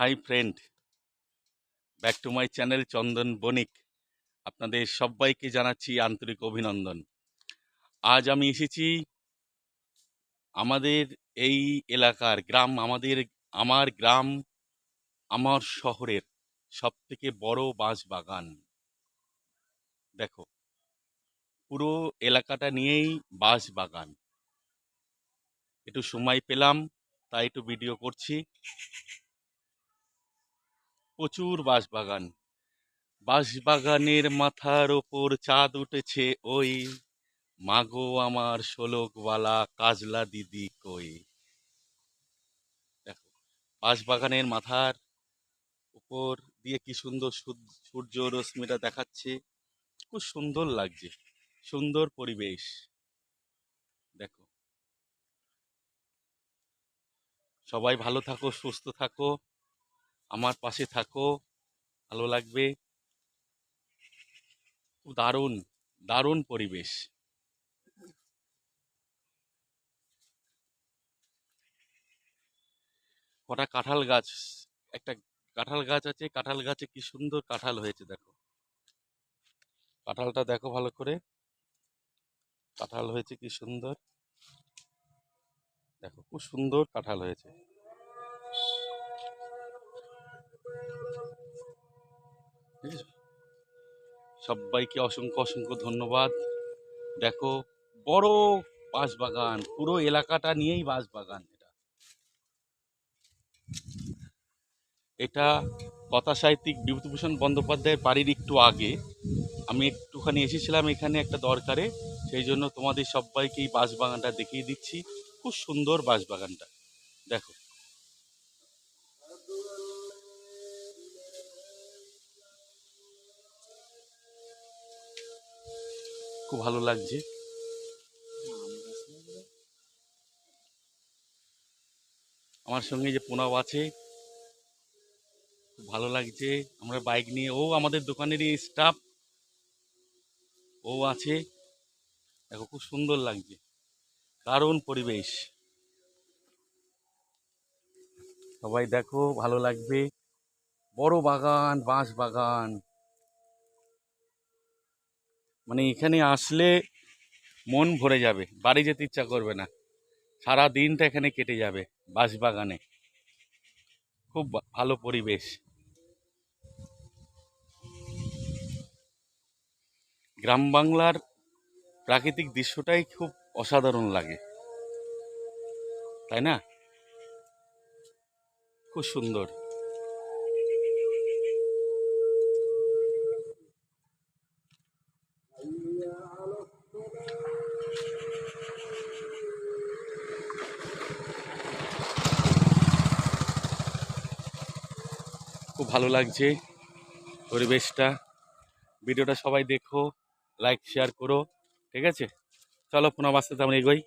Hi friend, back to my channel Chandan Banik. আপনাদের সবাইকে জানাচ্ছি আন্তরিক অভিনন্দন। আজ আমি এসেছি আমাদের এই এলাকার গ্রাম, আমাদের, আমার গ্রাম, আমার শহরের সব থেকে বড় বাঁশ বাগান দেখো, পুরো এলাকাটা নিয়েই বাঁশ বাগান একটু সময় পেলাম, তাই একটু ভিডিও করছি। প্রচুর বাঁশবাগান। বাঁশবাগানের মাথার ওপর চাঁদ উঠেছে ওই। মাগো আমার শোলকওয়ালা কাজলা দিদি কই? দেখো, বাঁশবাগানের মাথার উপর দিয়ে কি সুন্দর সূর- সূর্য রশ্মিটা দেখাচ্ছে। খুব সুন্দর লাগছে, সুন্দর পরিবেশ। দেখো। সবাই ভালো থাকো, সুস্থ থাকো। আমার পাশে থাকো। ভালো লাগবে। দারুণ দারুণ পরিবেশ। কটা কাঁঠাল গাছ, একটা কাঁঠাল গাছ আছে, কাঁঠাল গাছে কি সুন্দর কাঁঠাল হয়েছে, দেখো। কাঁঠালটা দেখো ভালো করে। কাঁঠাল হয়েছে কি সুন্দর। দেখো, খুব সুন্দর কাঁঠাল হয়েছে। সবাইকে অসংখ্য অসংখ্য ধন্যবাদ। দেখো, বড় বাঁশবাগান, পুরো এলাকাটা নিয়েই বাঁশবাগান এটা। এটা কথা সাহিত্যিক বিভূতিভূষণ বন্দ্যোপাধ্যায়ের বাড়ির একটু আগে। আমি একটুখানি এসেছিলাম এখানে একটা দরকারে, সেই জন্য তোমাদের সবাইকে এই বাঁশবাগানটা দেখিয়ে দিচ্ছি। খুব সুন্দর বাঁশবাগানটা। দেখো। খুব ভালো লাগছে। আমার সঙ্গে যে প্রণব আছে ভালো লাগছে। আমরা বাইক নিয়ে, ও আমাদের দোকানেরই স্টাফ ও আছে। দেখো, খুব সুন্দর লাগছে। দারুণ পরিবেশ। সবাই দেখো, ভালো লাগবে। বড় বাগান, বাঁশ বাগান। মানে এখানে আসলে মন ভরে যাবে, বাড়ি যেতে ইচ্ছা করবে না। সারা দিনটা এখানে কেটে যাবে বাঁশ বাগানে খুব ভালো পরিবেশ। গ্রাম বাংলার প্রাকৃতিক দৃশ্যটাই খুব অসাধারণ লাগে। তাই না? খুব সুন্দর। ভালো লাগছে পরিবেশটা। ভিডিওটা সবাই দেখো লাইক শেয়ার করো, ঠিক আছে? চলো পুনঃ বাস্তাতে আমরা এগোই।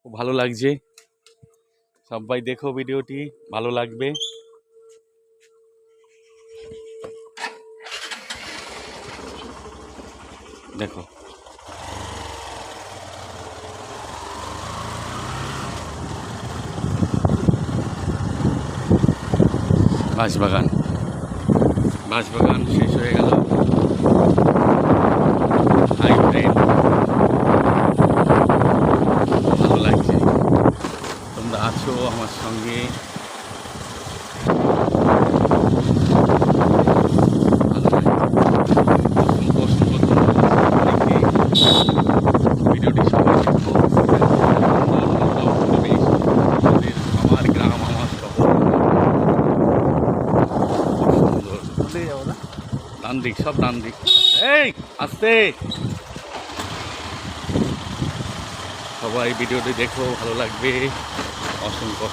খুব ভালো লাগছে। সবাই দেখো ভিডিওটি, ভালো লাগবে। দেখো। বাঁশবাগান বাঁশবাগান শেষ হয়ে গেল। হাই ফ্রেন্ড ভালো লাগছে তোমরা আছো আমার সঙ্গে ভালো লাগছে অসংখ্য অসংখ্য ধন্যবাদ সবাইকে। ভিডিওটি সবাই দেখো সুন্দর সুন্দর পরিবেশ। আমাদের আমার গ্রাম আমার শহর খুব সুন্দর ডান দিক সব ডান দিক। এই আস্তে। সবাই ভিডিওটি দেখো ভালো লাগবে। অসংখ্য